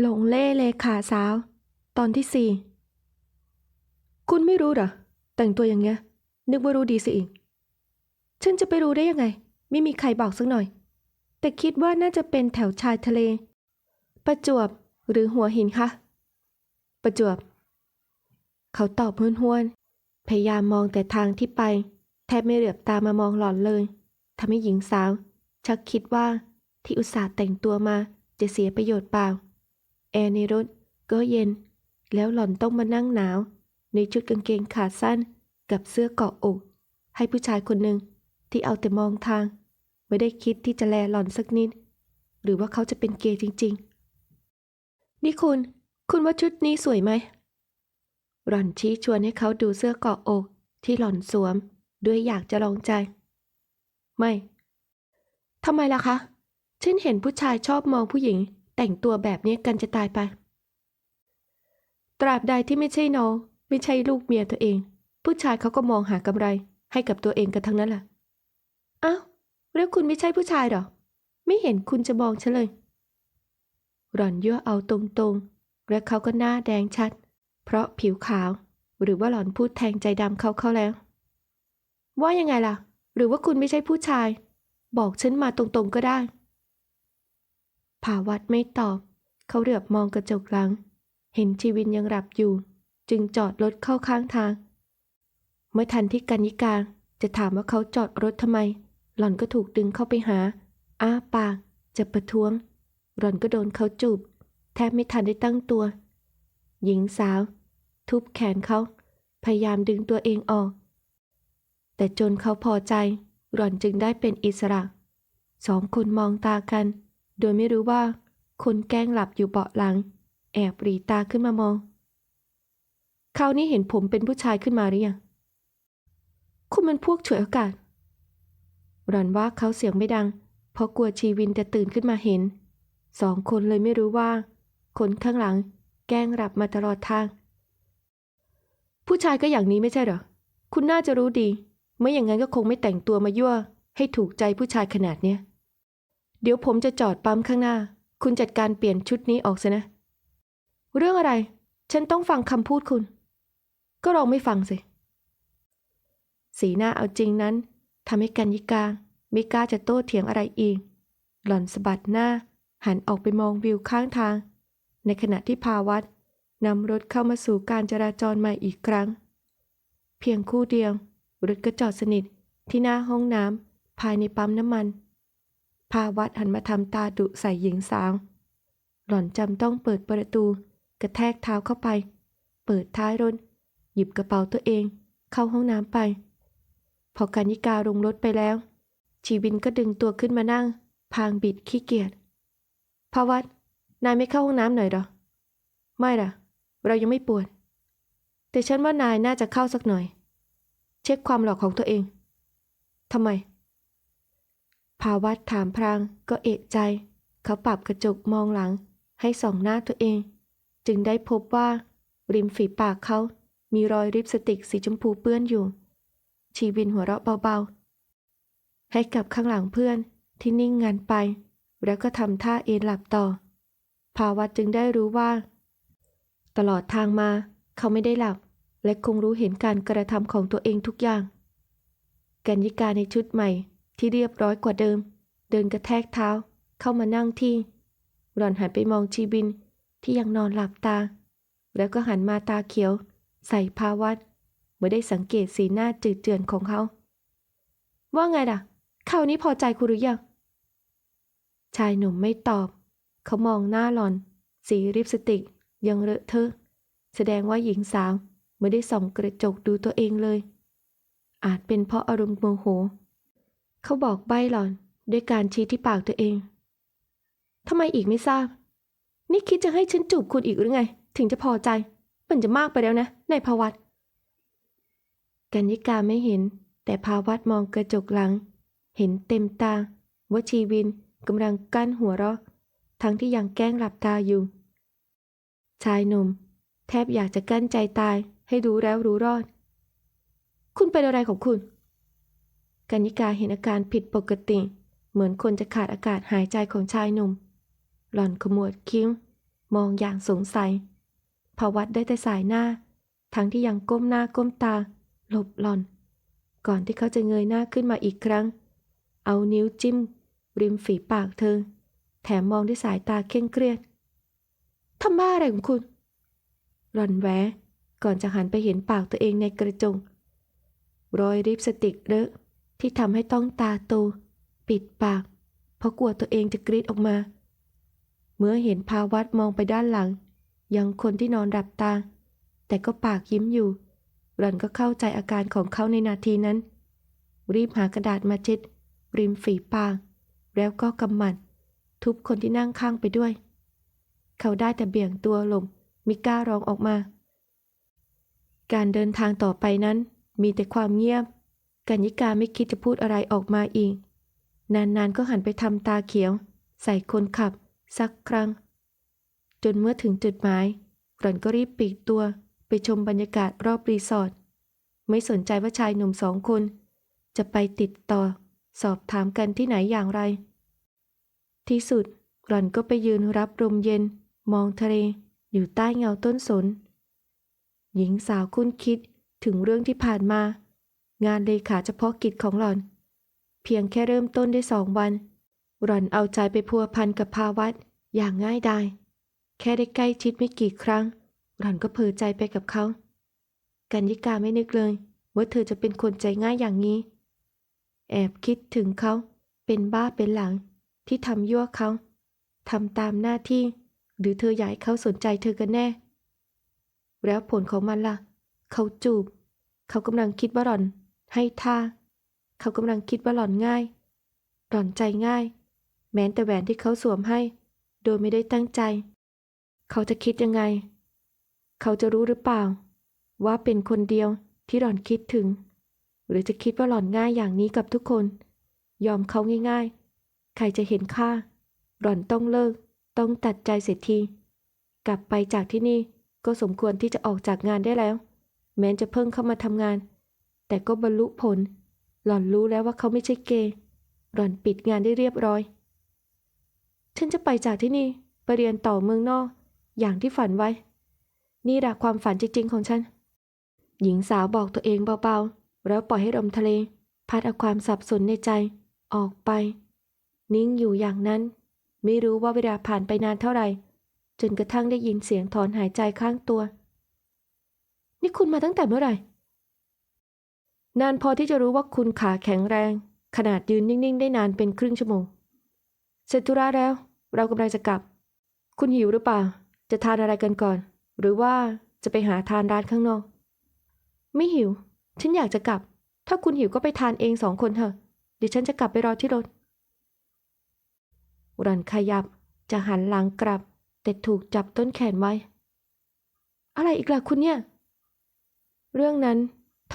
หลงเล่เลขาสาว ตอนที่สี่คุณไม่รู้เหรอ แต่งตัวอย่างเงี้ย นึกว่ารู้ดีสิอีก ฉันจะไปรู้ได้ยังไง ไม่มีใครบอกสักหน่อย แต่คิดว่าน่าจะเป็นแถวชายทะเล ประจวบหรือหัวหินคะ ประจวบ เขาตอบห้วนๆพยายามมองแต่ทางที่ไป แทบไม่เหลือบตามามองหล่อนเลยทำให้หญิงสาว ชักคิดว่าที่อุตส่าห์แต่งตัวมาจะเสียประโยชน์เปล่า แอร์ในรถก็เย็น แล้วหล่อนต้องมานั่งหนาว ในชุดกางเกงขาสั้นกับเสื้อเกาะอก ให้ผู้ชายคนหนึ่งที่เอาแต่มองทาง ไม่ได้คิดที่จะแลหล่อนสักนิด หรือว่าเขาจะเป็นเกย์จริง ๆ นี่คุณ คุณว่าชุดนี้สวยไหมหล่อนชี้ชวนให้เขาดูเสื้อเกาะอกที่หล่อนสวม ด้วยอยากจะลองใจ ไม่ทำไมล่ะคะฉันเห็นผู้ชายชอบมองผู้หญิง แต่งตัวแบบนี้กันจะตายไป ตราบใดที่ไม่ใช่น้อง ไม่ใช่ลูกเมียตัวเอง ผู้ชายเขาก็มองหากำไร ให้กับตัวเองกันทั้งนั้นแหละอ้าวแล้วคุณไม่ใช่ผู้ชายหรอ ไม่เห็นคุณจะมองฉันเลย หล่อนยั่วเอาตรงๆ และเขาก็หน้าแดงชัด เพราะผิวขาว หรือว่าหล่อนพูดแทงใจดำเขาเข้าแล้ว ว่ายังไงล่ะ หรือว่าคุณไม่ใช่ผู้ชาย บอกฉันมาตรงๆก็ได้ ภาวัตไม่ตอบ เขาเหลือบมองกระจกหลัง เห็นชีวินยังหลับอยู่ จึงจอดรถเข้าข้างทาง เมื่อทันที่กัญญิกาจะถามว่าเขาจอดรถทำไม หล่อนก็ถูกดึงเข้าไปหา อ้าปาก จะประท้วง หล่อนก็โดนเขาจูบ แทบไม่ทันได้ตั้งตัว หญิงสาว ทุบแขนเขา พยายามดึงตัวเองออก แต่จนเขาพอใจ หล่อนจึงได้เป็นอิสระ สองคนมองตากัน โดยไม่รู้ว่า คนแกล้งหลับอยู่เบาะหลัง แอบหรีตาขึ้นมามอง คราวนี้เห็นผมเป็นผู้ชายขึ้นมาหรือยัง คุณมันพวกฉวยโอกาสหล่อนว่าเขาเสียงไม่ดัง เพราะกลัวชีวินจะตื่นขึ้นมาเห็น สองคนเลยไม่รู้ว่า คนข้างหลัง แกล้งหลับมาตลอดทาง ผู้ชายก็อย่างนี้ไม่ใช่เหรอ คุณน่าจะรู้ดี ไม่อย่างนั้นก็คงไม่แต่งตัวมายั่ว ให้ถูกใจผู้ชายขนาดเนี้ย เดี๋ยวผมจะจอดปั๊มข้างหน้า คุณจัดการเปลี่ยนชุดนี้ออกซะนะ เรื่องอะไร ฉันต้องฟังคำพูดคุณ ก็ลองไม่ฟังสิ สีหน้าเอาจริงนั้นทำให้กัญญิกาไม่กล้าจะโต้เถียงอะไรอีก หล่อนสะบัดหน้า หันออกไปมองวิวข้างทาง ในขณะที่พาวัดนำรถเข้ามาสู่การจราจรใหม่อีกครั้ง เพียงคู่เดียวรถก็จอดสนิทที่หน้าห้องน้ำภายในปั๊มน้ำมัน พาวัดหันมาทำตาดุใส่หญิงสาว หล่อนจำต้องเปิดประตู กระแทกเท้าเข้าไป เปิดท้ายรถ หยิบกระเป๋าตัวเอง เข้าห้องน้ำไป พอการยิกาลงรถไปแล้ว ชีวินก็ดึงตัวขึ้นมานั่ง พางบิดขี้เกียจพาวัดนายไม่เข้าห้องน้ำหน่อยหรอ ไม่ล่ะ เรายังไม่ปวด แต่ฉันว่านายน่าจะเข้าสักหน่อย เช็คความหลอกของตัวเองทำไม ภาวัดถามพรางก็เอะใจ เขาปรับกระจกมองหลัง ให้ส่องหน้าตัวเอง จึงได้พบว่า ริมฝีปากเขา มีรอยริปสติกสีชมพูเปื้อนอยู่ ชีวินหัวเราะเบาๆ ให้กับข้างหลังเพื่อนที่นิ่งงันไป แล้วก็ทำท่าเอนหลับต่อ ภาวัดจึงได้รู้ว่า ตลอดทางมาเขาไม่ได้หลับ และคงรู้เห็นการกระทำของตัวเองทุกอย่าง กัญญิกาในชุดใหม่ ที่เรียบร้อยกว่าเดิม เดินกระแทกเท้า เข้ามานั่งที่หล่อนหันไปมองชีบินที่ยังนอนหลับตา แล้วก็หันมาตาเขียว ใส่ภาวัดเมื่อได้สังเกตสีหน้าจืดเจือนของเขา ว่าไงล่ะคราวนี้พอใจคุณหรือยัง ชายหนุ่มไม่ตอบ เขามองหน้าหลอน สีริปสติกยังเลอะเทอะ แสดงว่าหญิงสาวไม่ได้ส่องกระจกดูตัวเองเลย อาจเป็นเพราะอารมณ์โมโห เขาบอกใบหล่อนด้วยการชี้ที่ปากตัวเอง ทำไมอีกไม่ทราบ นี่คิดจะให้ฉันจูบคุณอีกหรือไง ถึงจะพอใจ มันจะมากไปแล้วนะในภาวัตกัญญิกาไม่เห็น แต่ภาวัตมองกระจกหลัง เห็นเต็มตาว่าชีวินกำลังกั้นหัวเราะ ทั้งที่ยังแกล้งหลับตาอยู่ ชายหนุ่ม แทบอยากจะกั้นใจตายให้รู้แล้วรู้รอด คุณเป็นอะไรของคุณ กัญญิกาเห็นอาการผิดปกติ เหมือนคนจะขาดอากาศหายใจของชายหนุ่ม หล่อนขมวดคิ้ว มองอย่างสงสัยพาวัดได้แต่สายหน้า ทั้งที่ยังก้มหน้าก้มตา หลบหลอน ก่อนที่เขาจะเงยหน้าขึ้นมาอีกครั้ง เอานิ้วจิ้ม ริมฝีปากเธอ แถมมองด้วยสายตาเคร่งเครียดทำบ้าอะไรของคุณ หล่อนแวะก่อนจะหันไปเห็นปากตัวเองในกระจกรอยริบสติกเลอะ ที่ทำให้ต้องตาโต ปิดปาก เพราะกลัวตัวเองจะกรีดออกมา เมื่อเห็นภาวัดมองไปด้านหลัง ยังคนที่นอนหลับตา แต่ก็ปากยิ้มอยู่ หล่อนก็เข้าใจอาการของเขาในนาทีนั้น รีบหากระดาษมาเช็ด ริมฝีปาก แล้วก็กำหมัด ทุบคนที่นั่งข้างไปด้วย เขาได้แต่เบี่ยงตัวหลบมิกล้าร้องออกมา การเดินทางต่อไปนั้นมีแต่ความเงียบ กัญญิกาไม่คิดจะพูดอะไรออกมาอีก นานๆก็หันไปทำตาเขียว ใส่คนขับ สักครั้ง จนเมื่อถึงจุดหมายหล่อนก็รีบปีกตัวไปชมบรรยากาศรอบรีสอร์ทไม่สนใจว่าชายหนุ่มสองคน จะไปติดต่อ สอบถามกันที่ไหนอย่างไร ที่สุดหล่อนก็ไปยืนรับลมเย็น มองทะเล อยู่ใต้เงาต้นสน หญิงสาวคุ้นคิดถึงเรื่องที่ผ่านมา งานเลขาเฉพาะกิจของหล่อน เพียงแค่เริ่มต้นได้สองวัน หล่อนเอาใจไปพัวพันกับภาวัตอย่างง่ายดายแค่ได้ใกล้ชิดไม่กี่ครั้ง หล่อนก็เผลอใจไปกับเขา กันยิกาไม่นึกเลย ว่าเธอจะเป็นคนใจง่ายอย่างนี้ แอบคิดถึงเขาเป็นบ้าเป็นหลังที่ทำยั่วเขาทำตามหน้าที่ หรือเธออยากให้เขาสนใจเธอกันแน่ แล้วผลของมันล่ะ เขาจูบ เขากำลังคิดว่าหล่อน ให้ท่า เขากำลังคิดว่าหล่อนง่าย หล่อนใจง่าย แม้แต่แหวนที่เขาสวมให้ โดยไม่ได้ตั้งใจ เขาจะคิดยังไง เขาจะรู้หรือเปล่า ว่าเป็นคนเดียวที่หล่อนคิดถึง หรือจะคิดว่าหล่อนง่ายอย่างนี้กับทุกคน ยอมเขาง่ายๆ ใครจะเห็นค่า หล่อนต้องเลิก ต้องตัดใจเสียที กลับไปจากที่นี่ก็สมควรที่จะออกจากงานได้แล้ว แม้จะเพิ่งเข้ามาทำงาน แต่ก็บรรลุผล หล่อนรู้แล้วว่าเขาไม่ใช่เกย์หล่อนปิดงานได้เรียบร้อย ฉันจะไปจากที่นี่ ไปเรียนต่อเมืองนอก อย่างที่ฝันไว้ นี่แหละความฝันจริง ๆ ของฉัน หญิงสาวบอกตัวเองเบาๆ แล้วปล่อยให้ลมทะเล พัดเอาความสับสนในใจ ออกไป นิ่งอยู่อย่างนั้น ไม่รู้ว่าเวลาผ่านไปนานเท่าไหร่จนกระทั่งได้ยินเสียงถอนหายใจข้างตัว นี่คุณมาตั้งแต่เมื่อไหร่ นานพอที่จะรู้ว่าคุณขาแข็งแรง ขนาดยืนนิ่ง ๆ ได้นานเป็นครึ่งชั่วโมง เสร็จธุระแล้ว เรากำลังจะกลับ คุณหิวหรือเปล่า จะทานอะไรกันก่อน หรือว่าจะไปหาทานร้านข้างนอก ไม่หิว ฉันอยากจะกลับ ถ้าคุณหิวก็ไปทานเองสองคนเถอะเดี๋ยวฉันจะกลับไปรอที่รถ รันขยับจะหันหลังกลับ แต่ถูกจับต้นแขนไว้ อะไรอีกล่ะคุณเนี่ย เรื่องนั้น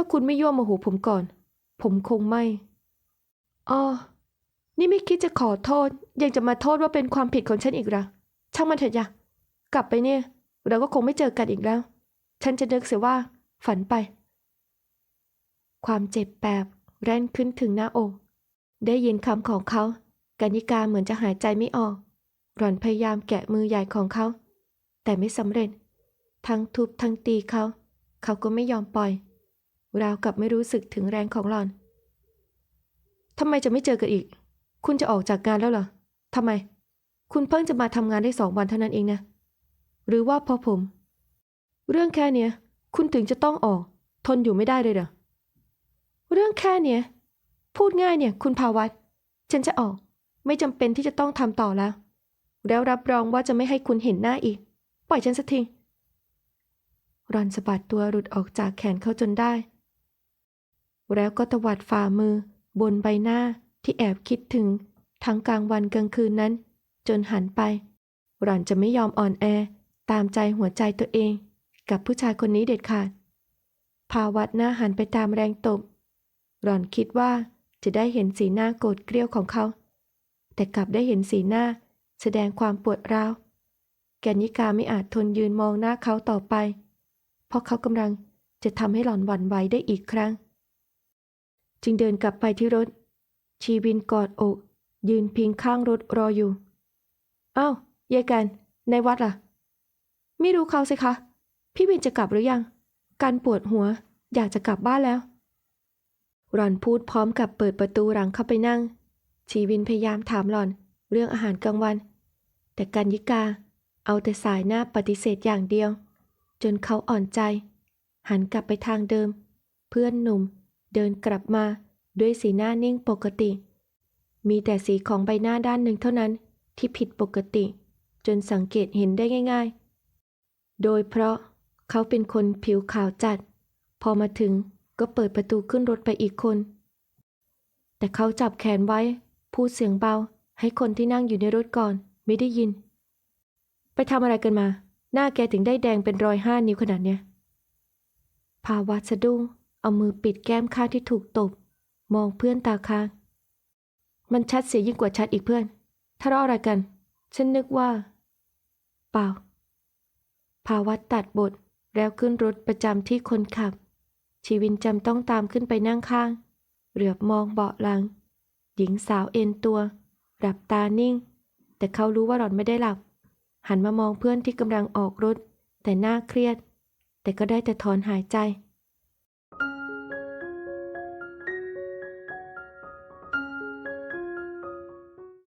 ถ้าคุณไม่ยั่วโมโหผมก่อน ผมคงไม่อ๋อนี่ไม่คิดจะขอโทษ ยังจะมาโทษว่าเป็นความผิดของฉันอีกหรอช่างมันเถอะจ้ะกลับไปเนี่ย เราก็คงไม่เจอกันอีกแล้ว ฉันจะนึกเสียว่า ฝันไป ความเจ็บแปบแร่นขึ้นถึงหน้าอก ได้ยินคำของเขากัญญิกาเหมือนจะหายใจไม่ออก หล่อนพยายามแกะมือใหญ่ของเขา แต่ไม่สำเร็จ ทั้งทุบทั้งตีเขา เขาก็ไม่ยอมปล่อย ราวกับไม่รู้สึกถึงแรงของหลอน ทำไมจะไม่เจอกันอีก คุณจะออกจากงานแล้วเหรอทำไม คุณเพิ่งจะมาทำงานได้สองวันเท่านั้นเองนะ หรือว่าพอผม เรื่องแค่เนี้ย คุณถึงจะต้องออก ทนอยู่ไม่ได้เลยเหรอ เรื่องแค่เนี้ย พูดง่ายเนี่ย คุณภาวัตฉันจะออก ไม่จำเป็นที่จะต้องทำต่อแล้ว แล้วรับรองว่าจะไม่ให้คุณเห็นหน้าอีก ปล่อยฉันสักทีรอนสะบัดตัวหลุดออกจากแขนเขาจนได้ แล้วก็ตวัดฝ่ามือ บนใบหน้าที่แอบคิดถึง ทั้งกลางวันกลางคืนนั้น จนหันไป หล่อนจะไม่ยอมอ่อนแอ ตามใจหัวใจตัวเอง กับผู้ชายคนนี้เด็ดขาด ภาวัดหน้าหันไปตามแรงตบ หล่อนคิดว่าจะได้เห็นสีหน้าโกรธเกรี้ยวของเขา แต่กลับได้เห็นสีหน้า แสดงความปวดร้าวแกนิกาไม่อาจทนยืนมองหน้าเขาต่อไป เพราะเขากำลังจะทำให้หล่อนหวั่นไหวได้อีกครั้ง จึงเดินกลับไปที่รถ ชีวินกอดอก ยืนพิงข้างรถรออยู่ อ้าวยายกัน ในวัดล่ะ ไม่รู้เขาสิคะ พี่วินจะกลับหรือยัง การปวดหัวอยากจะกลับบ้านแล้วหล่อนพูดพร้อมกับเปิดประตูหลังเข้าไปนั่ง ชีวินพยายามถามหล่อน เรื่องอาหารกลางวัน แต่กันยิกา เอาแต่สายหน้าปฏิเสธอย่างเดียว จนเขาอ่อนใจ หันกลับไปทางเดิม เพื่อนหนุ่ม เดินกลับมาด้วยสีหน้านิ่งปกติ มีแต่สีของใบหน้าด้านหนึ่งเท่านั้นที่ผิดปกติ จนสังเกตเห็นได้ง่าย ๆ โดยเพราะเขาเป็นคนผิวขาวจัด พอมาถึงก็เปิดประตูขึ้นรถไปอีกคน แต่เขาจับแขนไว้ พูดเสียงเบาให้คนที่นั่งอยู่ในรถก่อนไม่ได้ยิน ไปทำอะไรกันมา หน้าแกถึงได้แดงเป็นรอยห้านิ้วขนาดเนี้ยภาวะสะดุ้ง เอามือปิดแก้มข้างที่ถูกตบ มองเพื่อนตาค้าง มันชัดเสียยิ่งกว่าชัดอีกเพื่อนทะเลาะอะไรกัน ฉันนึกว่า เปล่า ภาวัตตัดบท แล้วขึ้นรถประจำที่คนขับ ชีวินจำต้องตามขึ้นไปนั่งข้าง เหลือบมองเบาะหลัง หญิงสาวเอนตัว หลับตานิ่ง แต่เขารู้ว่าหล่อนไม่ได้หลับ หันมามองเพื่อนที่กำลังออกรถ แต่หน้าเครียด แต่ก็ได้แต่ถอนหายใจ